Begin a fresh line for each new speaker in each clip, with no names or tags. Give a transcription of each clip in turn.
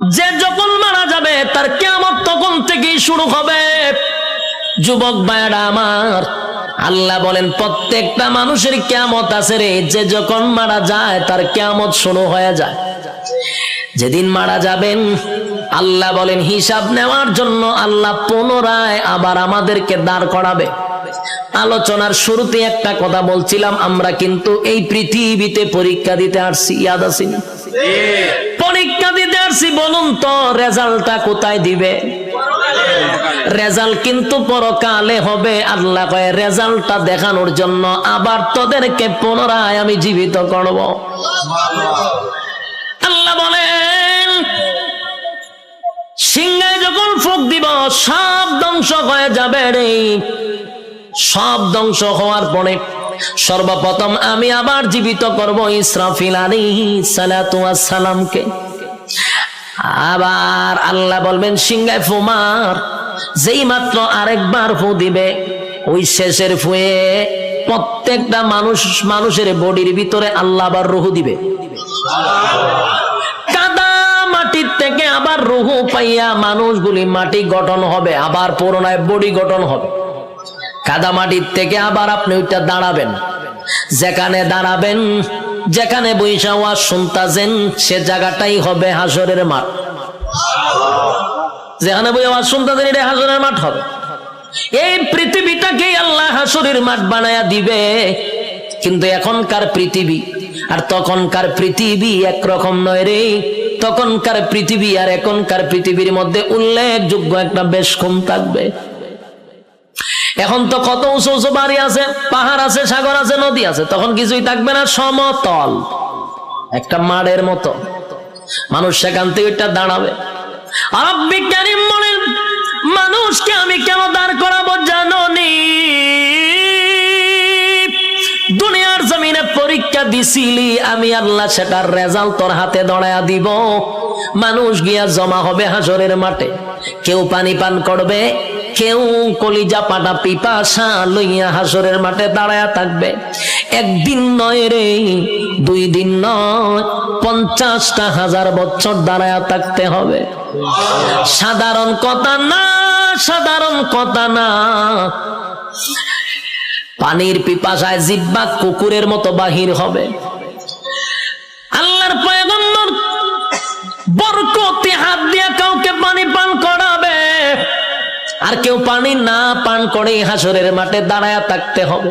যে যখন মারা যাবে, তার কেমন তখন থেকেই শুরু হবে। যুবক ভাইয়েরা আমার, আল্লাহ বলেন, প্রত্যেকটা মানুষের কেমত আছে রে। যে যখন মারা যায়, তার কেমত শুরু হয়ে যায়। যেদিন মারা যাবেন, আল্লাহ বলেন, হিসাব নেওয়ার জন্য আল্লাহ পুনরায় আবার আমাদেরকে দাঁড় করাবে। আলোচনার শুরুতে একটা কথা বলছিলাম, আমরা কিন্তু এই পৃথিবীতে পরীক্ষা দিতে আসছি, ইয়াদ আসিনি পরীক্ষা দিতে আসছি, বলুন তো, রেজাল্টটা কোথায় দিবে? রেজাল্ট কিন্তু পরকালে হবে, আল্লাহ কয়, রেজাল্টটা দেখানোর জন্য আবার তোদেরকে পুনরায় আমি জীবিত করব। আল্লাহ বলেন, সিংহায় যখন ফুক দিব, সব ধ্বংস হয়ে যাবে রে। সব ধ্বংস হওয়ার পরে সর্বপ্রথম আমি আবার জীবিত করব ইসরাফিল সালামকে আবার আল্লাহ বলবেন, সিংহায় ফুমার যেই মাত্র আরেকবার ফু দিবে, ওই শেষের ফুয়ে প্রত্যেকটা মানুষ, মানুষের বডির ভিতরে আল্লাহ আবার রুহু দিবে। কাদা মাটির থেকে আবার রুহু পাইয়া মানুষগুলি মাটি গঠন হবে, আবার পুরোনায় বডি গঠন হবে। কাদা মাটির থেকে আবার আপনি ওইটা দাঁড়াবেন। যেখানে দাঁড়াবেন, যেখানে বৈশা ওয়াজ শুনতাছেন, সে জায়গাটাই হবে হাসরের মাঠ। যেখানে বই আওয়াজ শুনতেছেন এটা হাসরের মাঠ হবে। এই পৃথিবীটাকেই আল্লাহ হাসরের মাঠ বানায়া দিবে। কিন্তু এখনকার পৃথিবী, আর তখনকার পৃথিবী একরকম নয় রে। তখনকার পৃথিবী আর এখনকার পৃথিবীর মধ্যে উল্লেখযোগ্য একটা বেশ কম থাকবে। এখন তো কত উঁচু উঁচু বাড়ি আছে, পাহাড় আছে, সাগর আছে, নদী আছে, তখন কিছুই থাকবে না, সমতল। একটা মাড়ের মতো। মানুষ সেখান থেকে দাঁড়াবে। আর বিজ্ঞানী বলেন, মানুষকে আমি কেন দাঁড় করাবো জানো নি দুনিয়ার জমিনে পরীক্ষা দিছিলি, আমি আল্লাহ সেটার রেজাল্ট তোর হাতে দড়ায়া দিব। মানুষ গিয়া জমা হবে হাসরের মাঠে। কেউ পানি পান করবে কেউ কলিজা পাটা পিপাসা লইয়া হাসরের মাঠে দাঁড়ায়া থাকবে। একদিন নয় রে, দুই দিন নয়, পঞ্চাশটা হাজার বছর দাঁড়ায়া থাকতে হবে। সাধারণ কথা না, সাধারণ কথা না। পানির পিপাসায় জিব্বা কুকুরের মতো বাহির হবে। আল্লাহর পয়গম্বর বরকতে হাত দিয়ে কাউকে পানি পান করাবে আর কেউ পানি না পান করে হাসরের মাঠে দাঁড়ায় থাকতে হবে।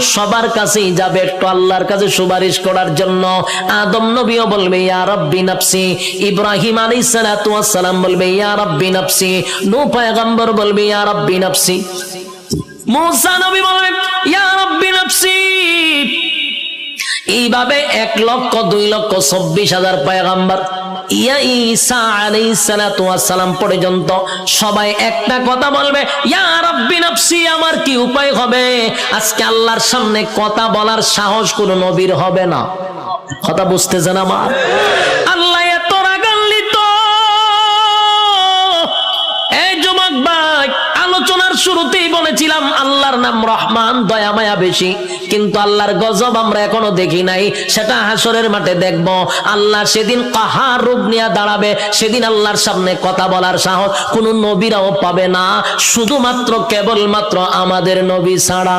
সবার কাছেই যাবে, একটু আল্লাহর কাছে সুপারিশ করার জন্য। আদম নবীও বলবে, ইয়া রব্বি নাফসি। ইব্রাহিম বলবে, ইয়া রব্বি নাফসি। নূহ পয়গম্বর বলবে, ইয়া রব্বি নাফসি। নবী বলবে, ইয়া রব্বি নাফসি। এইভাবে এক লক্ষ, দুই লক্ষ, চব্বিশ হাজার পয়গাম্বার ইয়া ঈসা আলাইহিস সালাতু ওয়াস পর্যন্ত সবাই একটা কথা বলবে, ইয়া রাব্বি নাফসি, আমার কি উপায় হবে? আজকে আল্লাহর সামনে কথা বলার সাহস কোন নবীর হবে না। কথা বুঝতেছেন আমার? আল্লাহ আল্লাহর নাম রহমান, দয়া মায়া বেশি। কিন্তু আল্লাহর গজব আমরা এখনও দেখি নাই। সেটা হাসরের মাঠে দেখব। আল্লাহ সেদিন কাহার রূপ নিয়ে দাঁড়াবে। সেদিন আল্লাহর সামনে কথা বলার সাহস কোন নবীরাও পাবে না। শুধুমাত্র কেবলমাত্র আমাদের নবী ছাড়া।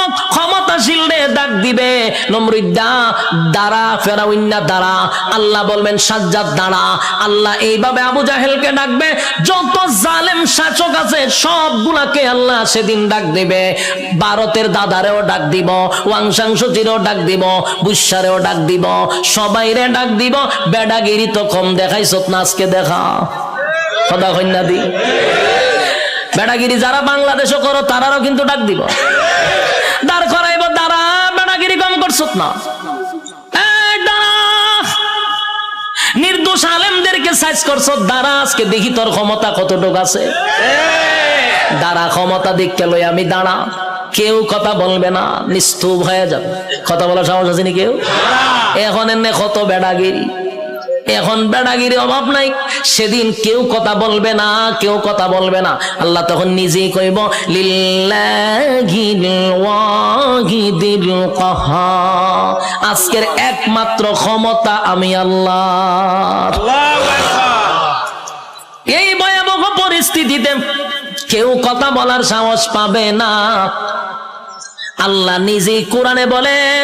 ক্ষমতাশীল রে, ডাক দিবে। নমরুদ্দা, দাঁড়া ফেরাউন্না দাঁড়া। আল্লাহ বলবেন, সাজ্জাদ, দাঁড়া। আল্লাহ এইভাবে আবু জাহেলকে ডাকবে, যত জালেম শাসক আছে, সবগুলাকে আল্লাহ সেদিন ডাক দিবে। ভারতের দাদারেও ডাক দিব ওয়াংশাংশচিরেও ডাক দিব বুসারেও ডাক দিব। সবাইরে ডাক দিব, বেডাগিরি তো কম দেখাইছ না আজকে দেখা সদা কন্যা দি? বেড়াগিরি যারা বাংলাদেশও করো, তারারও কিন্তু ডাক দিব। করছ না। নির্দোষ আলেমদেরকে সাইজ করছ দ্বারা আজকে দেখি তোর ক্ষমতা কতটুক আছে। দ্বারা ক্ষমতা দেখতে লই আমি দাঁড়া। কেউ কথা বলবে না নিস্তুপ হয়ে যাবে। কথা বলার সাহস আছে নি কেউ? এখন এনে কত বেড়াগিরি। এখন বেড়াগিরি অভাব নাই। সেদিন কেউ কথা বলবে না কেউ কথা বলবে না। আল্লাহ তখন নিজেই কইব আজকের একমাত্র ক্ষমতা আমি আল্লাহ এই ভয়াবহ পরিস্থিতিতে কেউ কথা বলার সাহস পাবে না। আল্লাহ নিজেই কোরআনে বলেন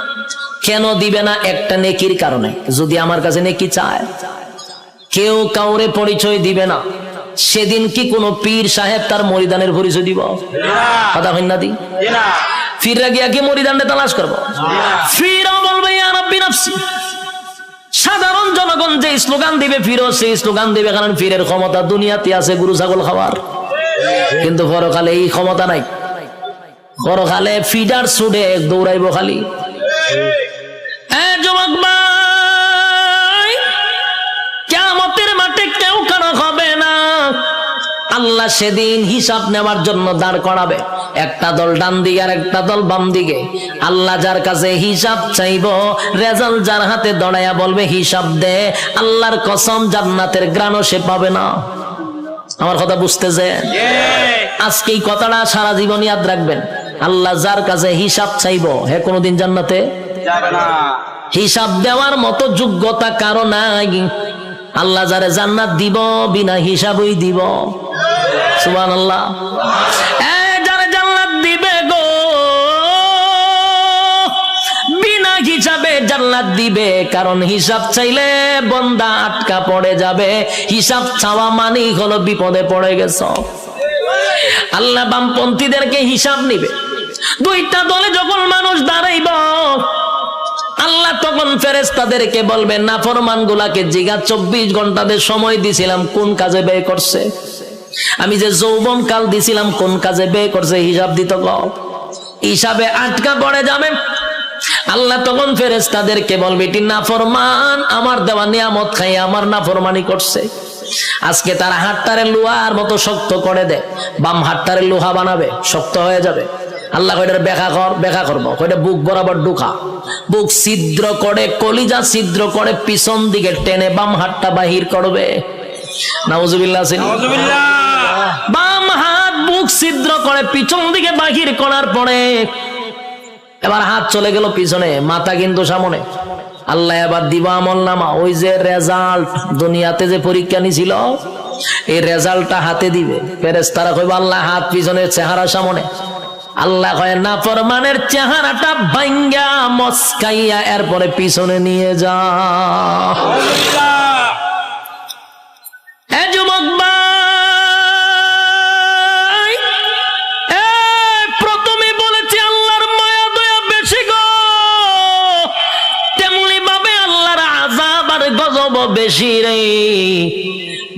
কেন দিবে না একটা নেকির কারণে? যদি আমার কাছে নেকি চায়। কেউ কাউরে পরিচয় দিবে না। সেদিন কি কোনো পীর সাহেব তার মরিদানের পরিচয় দিব? কথা হয় না দি। ফিররা গিয়া কি মরিদানটা তালাশ করব? ফিরা বলবে সাধারণ জনগণ যে স্লোগান দিবে, ফিরো সেই স্লোগান দিবে, কারণ ফিরের ক্ষমতা দুনিয়াতে আছে গরু, ছাগল খাবার কিন্তু পরকালে এই ক্ষমতা নাই। পরকালে ফিডার সুডে দৌড়াইব খালি। আল্লাহ সেদিন হিসাব নেওয়ার জন্য দাঁড় করাবে। একটা দল ডান দিকে আর একটা দল বাম দিকে। আল্লাহ যার কাছে হিসাব চাইব রেজাল্ট যার হাতে দড়াইয়া বলবে হিসাব দে আল্লাহর কসম জান্নাতের গ্রাণও সে পাবে না। আমার কথা বুঝতেছে? আজকে এই কথাটা সারা জীবন ইয়াদ রাখবেন। আল্লাহ যার কাছে হিসাব চাইব হে কোনোদিন জান্নাতে? হিসাব দেওয়ার মতো যোগ্যতা কারও নাই। আল্লাহ যারে জান্নাত দিব, বিনা হিসাবই দিব। সুবান আল্লাহ জান্নাত দিবে। কারণ হিসাব চাইলে বন্দা আটকা পড়ে যাবে। হিসাব চাওয়া মানেই হলো বিপদে পড়ে গেছ। আল্লাহ বামপন্থীদেরকে হিসাব নিবে। দুইটা দলে যখন মানুষ দাঁড়াইব তখন ফেরেস্তাদেরকে বলবেন না ফরমান গুলাকে জিগা চব্বিশ ঘন্টাদের সময় দিছিলাম, কোন কাজে ব্যয় করছে? আমি যে যৌবন কাল দিছিলাম, কোন কাজে ব্যয় করছে? হিসাব দিত হিসাবে আটকা পড়ে যাবে। আল্লাহ তখন ফেরেস্তাদেরকে বলবে, এটি না ফরমান আমার দেওয়া নিয়ামত খাই আমার না ফরমানি করছে। আজকে তারা হাটটারে লোহার মতো শক্ত করে দেয় বাম হাটটারে লোহা বানাবে, শক্ত হয়ে যাবে। আল্লাহ কয়টার ব্যাখ্যা কর ব্যাখ্যা করব। কয়টা বুক বরাবর ঢুকা। বুক ছিদ্র করে কলিজা ছিদ্র করে পিছন দিকে টেনে বাম হাতটা বাহির করবে। নাউজুবিল্লাহ বাম হাত বুক ছিদ্র করে পিছন দিকে বাহির করার পরে এবার হাত চলে গেল পিছনে মাথা কিন্তু সামনে। আল্লাহ এবার দিবা আমল নামা। ওই যে রেজাল্ট দুনিয়াতে যে পরীক্ষা নিছিল এই রেজাল্টটা হাতে দিবে। ফেরেস্তারা কইব আল্লাহ হাত পিছনের চেহারা সামনে। আল্লাহ কয়, না, ফরমানের চেহারাটা ভাঙ্গা, মস্কাইয়া এরপরে পিছনে নিয়ে যা। প্রথমে বলেছি, আল্লাহর বেশি রে।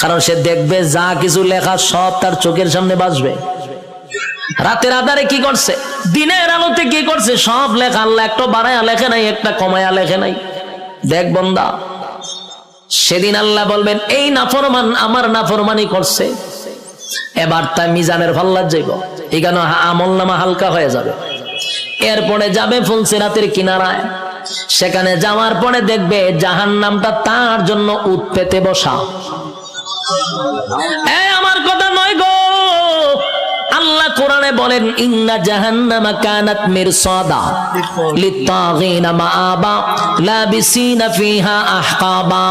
কারণ সে দেখবে যা কিছু লেখা সব তার চোখের সামনে বাসবে রাতের আধারে কি করছে? দিনের আলোতে কি করছে? সব লেখা আল্লাহ একটা বাড়ায়া লেখে নাই, একটা কমায়া লেখে নাই। দেখ বন্দা, সেদিন আল্লাহ বলবেন, এই নাফরমান আমার নাফরমানি করছে। এবার তাই মিজানের ফাল্লার যাইব এখানে আমল নামা হালকা হয়ে যাবে। এরপরে যাবে ফুলসিরাতের কিনারায়। সেখানে যাওয়ার পরে দেখবে জাহান নামটা তার জন্য উৎপেতে বসা। আমার কথা নয় গো। আল্লাহ কোরআনে বলেন, ইন্না জাহান্নামা কানাত মিরসাদা লিত্তাগিনা মাআবা লাবিসিনা ফিহা আহকাবা,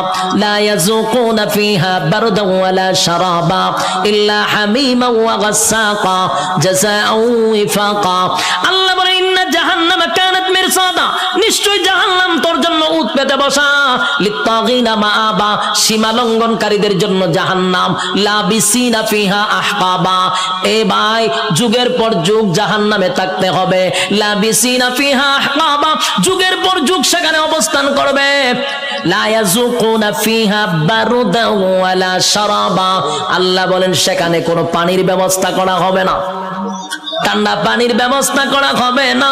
লা ইয়াযুকুনা ফিহা বারদা ওয়ালা শারাবা, ইল্লা হামিমা ওয়া গাসসাকা জাযাআউ ওয়াফাকা আল্লাহ বলেন, ইন্না জাহান্নামা মিরসাদা নিশ্চয় জাহান্নাম তোর জন্য উৎপেতে বসা। লিত্তাগিনা মাআবা, সীমা লঙ্ঘনকারীদের জন্য জাহান্নাম, লাবিসিনা ফিহা এ ভাই, যুগের পর যুগ জাহান্নামে থাকতে হবে। লাবিসিনা ফিহা যুগের পর যুগ সেখানে অবস্থান করবে। লা ফিহা বারদা ওয়ালা শারাবা। আল্লাহ বলেন, সেখানে কোনো পানির ব্যবস্থা করা হবে না। ঠান্ডা পানির ব্যবস্থা করা হবে না।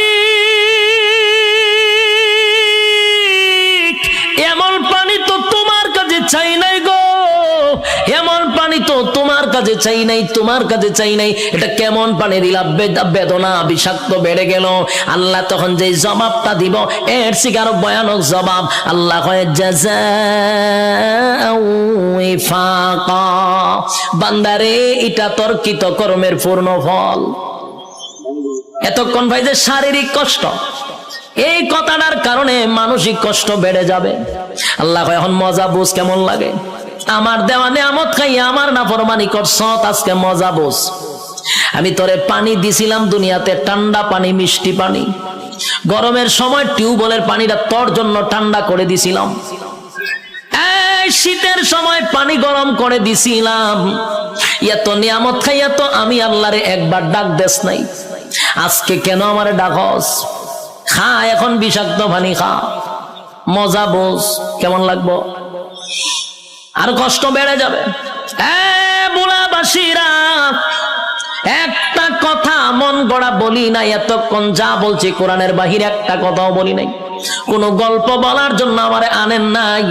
চাই নাই গো। এমন পানি তো তোমার কাছে চাই নাই, তোমার কাছে চাই নাই। এটা কেমন পানি দিলা বেদনা, বিষাক্ত বেড়ে গেল। আল্লাহ তখন যে জবাবটা দিব, এর শিকার ভয়ানক জবাব, আল্লাহ কয়ে। বান্দারে, এটা তর্কিত কর্মের পূর্ণ ফল। এতক্ষণ ভাই যে শারীরিক কষ্ট এই কথাটার কারণে মানসিক কষ্ট বেড়ে যাবে। আল্লাহ এখন মজা বুঝ কেমন লাগে? আমার দেওয়া নিয়ামত খাইয়া আমার না ফরমানি করছ আজকে মজা বুঝ। আমি তোরে পানি দিছিলাম দুনিয়াতে, ঠান্ডা পানি, মিষ্টি পানি। গরমের সময় টিউবওয়েলের পানিটা তোর জন্য ঠান্ডা করে দিছিলাম। শীতের সময় পানি গরম করে দিছিলাম। এত নিয়ামত খাইয়া তো আমি আল্লাহরে একবার ডাক দেশ নাই। আজকে কেন আমারে ডাকস? খা, এখন বিষাক্ত পানি খা। মজা বোঝ, কেমন লাগবো? আর কষ্ট বেড়ে যাবে। একটা কথা মন গড়া বলি নাই, এতক্ষণ যা বলছি কোরআনের বাহিরে একটা কথাও বলি নাই। কোনো গল্প বলার জন্য আমারে আনেন নাই,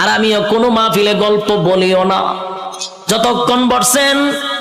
আর আমিও কোনো মাহফিলে গল্প বলিও না। যতক্ষণ বসছেন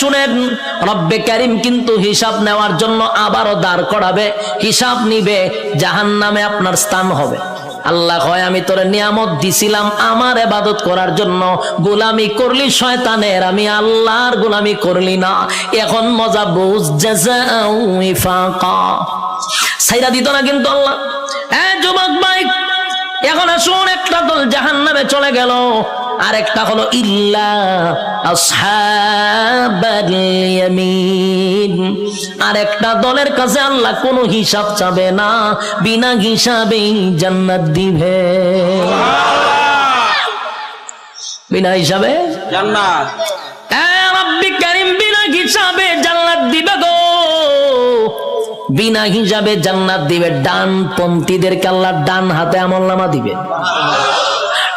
শুনেন, রব্বে কারিম কিন্তু হিসাব নেওয়ার জন্য আবারও দাঁড় করাবে, হিসাব নিবে জাহান নামে আপনার স্থান হবে। আল্লাহ হয়, আমি তোর নিয়ামত দিছিলাম আমার এবাদত করার জন্য। গোলামি করলি শয়তানের, আমি আল্লাহর গোলামি করলি না। এখন মজা বুঝ। সাইরা দিত না কিন্তু আল্লাহ। যুবক ভাই, এখন আসুন, একটা দল জাহান নামে চলে গেল। আর একটা হলো ইল্লা আসহাবাল ইয়ামিন। আর একটা দলের কাছে আল্লাহ কোনো হিসাব চাবে না। বিনা হিসাবেই জান্নাত দিবে। বিনা হিসাবে?
জান্নাত।
বিনা হিসাবে জান্নাত দিবে গো। বিনা হিসাবে জান্নাত দিবে। ডান পন্থীদেরকে আল্লাহ ডান হাতে আমল নামা দিবে।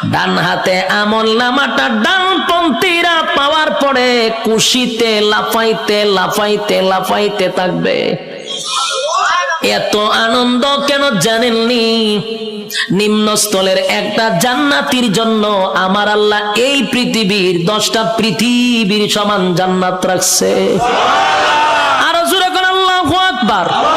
ডান হাতে আমল নামাটা ডান পন্থীরা পাওয়ার পরে কুশিতে লাফাইতে লাফাইতে লাফাইতে থাকবে। এত আনন্দ কেন জানেননি? নিম্নস্থলের একটা জান্নাতির জন্য আমার আল্লাহ এই পৃথিবীর দশটা পৃথিবীর সমান জান্নাত রাখছে। আরও জোরে করে আল্লাহ আকবার।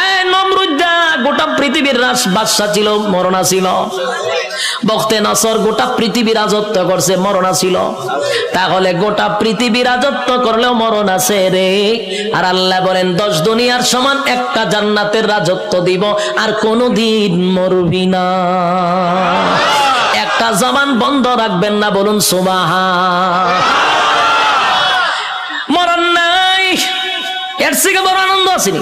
গোটা পৃথিবীর রাজ বাদশাহ ছিল, মরণা ছিল। বখতে নসর গোটা পৃথিবী রাজত্ব করছে, মরণা ছিল। তাহলে গোটা পৃথিবী রাজত্ব করলেও মরণ আছে রে। আর আল্লাহ বলেন, দশ দুনিয়ার সমান একটা জান্নাতের রাজত্ব দিব, আর কোনোদিন মরবি না। একটা জবান বন্ধ রাখবেন না, বলুন সুবাহা মরণ নাই। এর থেকে বড় আনন্দ আসেনি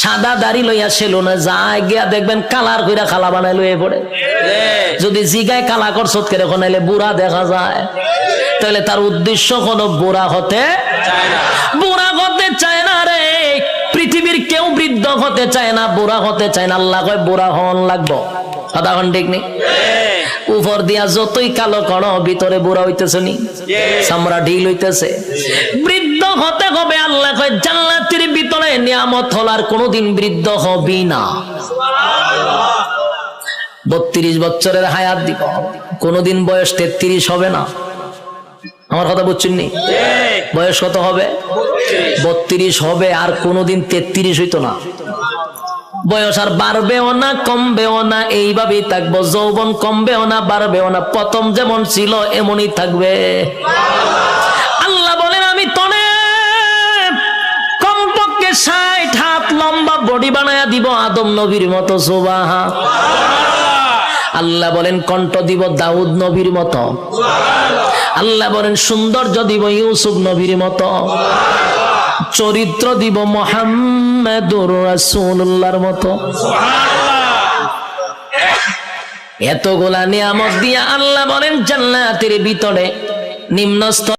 সাদা দাড়ি লইয়া সেলুনে যায় গিয়া দেখবেন কালার কইরা খালা বানাই লইয়ে পড়ে। যদি জিগায় কালা করছত করে খনাইলে বুড়া দেখা যায়। তাহলে তার উদ্দেশ্য কোনো বুড়া হতে বুড়া হতে চায় না রে, পৃথিবীর কেউ বৃদ্ধ হতে চায় না, বুড়া হতে চায় না। আল্লাহ কয়, বুড়া হন লাগবো। কথা ঠিক নেই? উপর দিয়া যতই কালো কর ভিতরে বুড়া হইতেছে নি। চামড়া ঢিল হইতেছে। বৃদ্ধ হতে হবে আল্লাহ কয় জান্নাতের ভিতরে নিয়ামত হলার কোনোদিন বৃদ্ধ হবি না। বত্রিশ বছরের হায়াত দিব। কোনোদিন বয়স তেত্রিশ হবে না। আমার কথা বুঝছেন নি? বয়স কত হবে? বত্রিশ হবে আর কোনোদিন তেত্রিশ হইতো না। বয়স আর বাড়বেও না, কমবেও না, এইভাবেই থাকব। যৌবন কমবেও না, বাড়বেও না, প্রথম যেমন ছিল এমনই থাকবে। আল্লাহ বলেন, আমি তনে কমপক্ষে ষাট হাত লম্বা বডি বানায়া দিব আদম নবীর মতো সোবাহা আল্লাহ বলেন, কণ্ঠ দিব দাউদ নবীর মতো। আল্লাহ বলেন, সৌন্দর্য দিব ইউসুফ নবীর মতো। চরিত্র দিব মোহাম্মদুর রাসূলুল্লাহর মতো। এতগুলা নিয়ামত দিয়া আল্লাহ বলেন জান্নাতের ভিতরে নিম্নস্থ